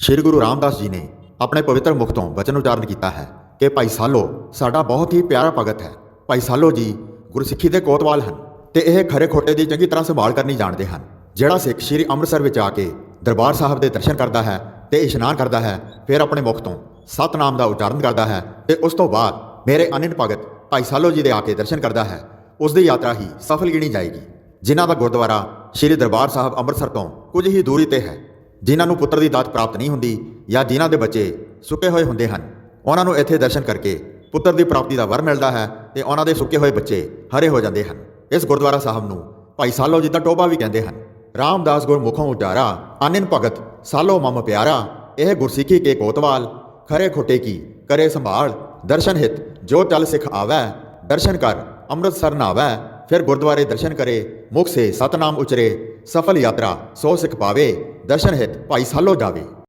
ਸ੍ਰੀ ਗੁਰੂ ਰਾਮਦਾਸ ਜੀ ਨੇ ਆਪਣੇ ਪਵਿੱਤਰ ਮੁਖ ਤੋਂ ਵਚਨ ਉਚਾਰਨ ਕੀਤਾ ਹੈ ਕਿ ਭਾਈ ਸਾਲੋ, ਸਾਡਾ ਬਹੁਤ ਹੀ ਪਿਆਰਾ ਭਗਤ ਹੈ। ਭਾਈ ਸਾਲੋ ਜੀ ਗੁਰਸਿੱਖੀ ਦੇ ਕੋਤਵਾਲ ਹਨ ਤੇ ਇਹ ਖਰੇ ਖੋਟੇ ਦੀ ਚੰਗੀ ਤਰ੍ਹਾਂ ਸੰਭਾਲ ਕਰਨੀ ਜਾਣਦੇ ਹਨ। ਜਿਹੜਾ ਸਿੱਖ ਸ੍ਰੀ ਅੰਮ੍ਰਿਤਸਰ ਵਿੱਚ ਆ ਕੇ ਦਰਬਾਰ ਸਾਹਿਬ ਦੇ ਦਰਸ਼ਨ ਕਰਦਾ ਹੈ ਤੇ ਇਸ਼ਨਾਨ ਕਰਦਾ ਹੈ, ਫਿਰ ਆਪਣੇ ਮੁਖ ਤੋਂ ਸਤਨਾਮ ਦਾ ਉਚਾਰਨ ਕਰਦਾ ਹੈ ਤੇ ਉਸ ਤੋਂ ਬਾਅਦ ਮੇਰੇ ਅਨੰਨ ਭਗਤ ਭਾਈ ਸਾਲੋ ਜੀ ਦੇ ਆ ਕੇ ਦਰਸ਼ਨ ਕਰਦਾ ਹੈ, ਉਸ ਦੀ ਯਾਤਰਾ ਹੀ ਸਫਲ ਗਿਣੀ ਜਾਏਗੀ। ਜਿਨ੍ਹਾਂ ਦਾ ਗੁਰਦੁਆਰਾ ਸ੍ਰੀ ਦਰਬਾਰ ਸਾਹਿਬ ਅੰਮ੍ਰਿਤਸਰ ਤੋਂ ਕੁਝ ਹੀ ਦੂਰੀ ਤੇ ਹੈ। ਜਿਨ੍ਹਾਂ ਨੂੰ ਪੁੱਤਰ ਦੀ ਦਾਤ ਪ੍ਰਾਪਤ ਨਹੀਂ ਹੁੰਦੀ ਜਾਂ ਜਿਨ੍ਹਾਂ ਦੇ ਬੱਚੇ ਸੁੱਕੇ ਹੋਏ ਹੁੰਦੇ ਹਨ, ਉਹਨਾਂ ਨੂੰ ਇੱਥੇ ਦਰਸ਼ਨ ਕਰਕੇ ਪੁੱਤਰ ਦੀ ਪ੍ਰਾਪਤੀ ਦਾ ਵਰ ਮਿਲਦਾ ਹੈ ਤੇ ਉਹਨਾਂ ਦੇ ਸੁੱਕੇ ਹੋਏ ਬੱਚੇ ਹਰੇ ਹੋ ਜਾਂਦੇ ਹਨ। ਇਸ ਗੁਰਦੁਆਰਾ ਸਾਹਿਬ ਨੂੰ ਭਾਈ ਸਾਲੋ ਜੀ ਦਾ ਟੋਬਾ ਵੀ ਕਹਿੰਦੇ ਹਨ। ਰਾਮਦਾਸ ਗੁਰਮੁਖੋਂ ਉਚਾਰਾ ਆਨੰਨ ਭਗਤ, ਸਾਲੋ ਮਮ ਪਿਆਰਾ, ਇਹ ਗੁਰਸਿੱਖੀ ਕੇ ਕੋਤਵਾਲ, ਖਰੇ ਖੋਟੇ ਕੀ, ਕਰੇ ਸੰਭਾਲ, ਦਰਸ਼ਨ ਹਿਤ, ਜੋ ਚਲ ਸਿਖ ਆਵੈ, ਦਰਸ਼ਨ ਕਰ, ਅੰਮ੍ਰਿਤਸਰ ਨਾਵੈ, ਫਿਰ ਗੁਰਦੁਆਰੇ ਦਰਸ਼ਨ ਕਰੇ, ਮੁਖ ਸੇ ਸਤਨਾਮ ਉਚਰੇ, ਸਫਲ ਯਾਤਰਾ ਸੋ ਸਿਖ ਪਾਵੇ ਦਰਸ਼ਨ ਹਿਤ ਭਾਈ ਸਾਲੋ ਜਾਵੇ।